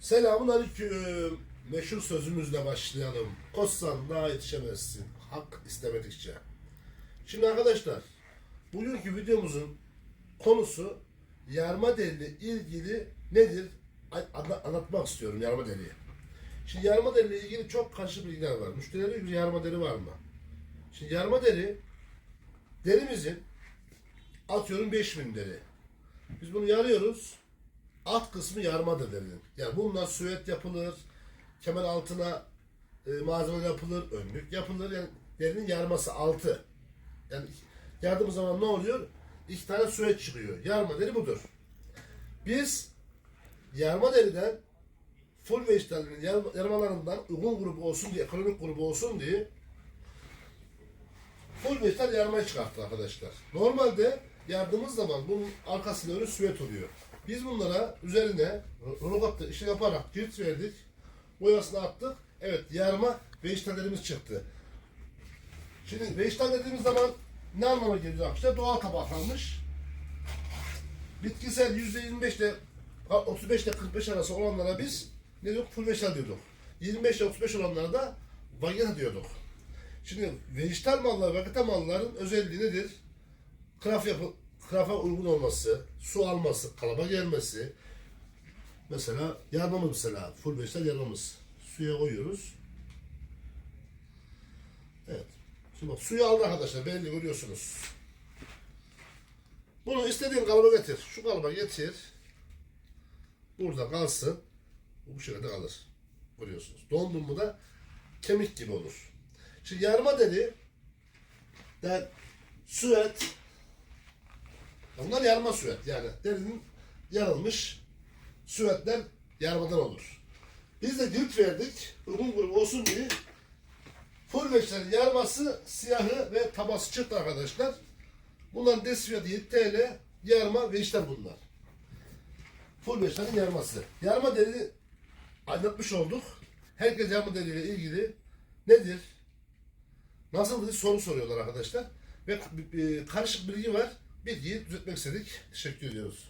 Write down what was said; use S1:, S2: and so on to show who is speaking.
S1: Selamun aleyküm. Meşhur sözümüzle başlayalım. Koşsan daha yetişemezsin. Hak istemedikçe. Şimdi arkadaşlar, bugünkü videomuzun konusu yarma deliyle ilgili nedir? Anla- anlatmak istiyorum yarma deliği. Şimdi yarma deliyle ilgili çok karşı bilgiler var. Müşteriler diyor yarma deri var mı? Şimdi yarma deri derimizin atıyorum 5000 deri. Biz bunu yarıyoruz. Alt kısmı yarmadır derinin. Yani bununla süet yapılır, kemer altına e, malzeme yapılır, önlük yapılır. Yani derinin yarması altı. Yani yardığımız zaman ne oluyor? İki tane süet çıkıyor. Yarma deri budur. Biz yarma deriden full yarma- yarmalarından uygun grubu olsun diye, ekonomik grubu olsun diye full vegetal yarmayı çıkarttı arkadaşlar. Normalde yardığımız zaman bunun arkasında önü süvet oluyor. Biz bunlara üzerine robotta işi yaparak cilt verdik. Boyasını attık. Evet yarma vegetallerimiz çıktı. Şimdi vegetal dediğimiz zaman ne anlama geliyor arkadaşlar? Doğal tabaklanmış. Bitkisel %25 ile 35 ile 45 arası olanlara biz ne diyorduk? Full vegetal diyorduk. 25 ile 35 olanlara da vagina diyorduk. Şimdi vejetal mallar, vegetal malların özelliği nedir? Kraf yapı, krafa uygun olması, su alması, kalaba gelmesi. Mesela yarmamız mesela, full vegetal yarmamız. Suya koyuyoruz. Evet. Şimdi bak suyu aldı arkadaşlar, belli görüyorsunuz. Bunu istediğin kalıba getir. Şu kalıba getir. Burada kalsın. Bu şekilde kalır. Görüyorsunuz. Dondun mu da kemik gibi olur. Şimdi yarma deri den süet bunlar yarma süet yani derinin yarılmış süetler yarmadan olur. Biz de cilt verdik uygun grubu olsun diye full veçlerin yarması siyahı ve tabası çıktı arkadaşlar. Bunların des fiyatı 7 TL yarma ve işler bunlar. Full veçlerin yarması. Yarma deri anlatmış olduk. Herkes yarma deriyle ilgili nedir? Nasıl soru soruyorlar arkadaşlar. Ve e, karışık bilgi var. Bilgiyi düzeltmek istedik. Teşekkür ediyoruz.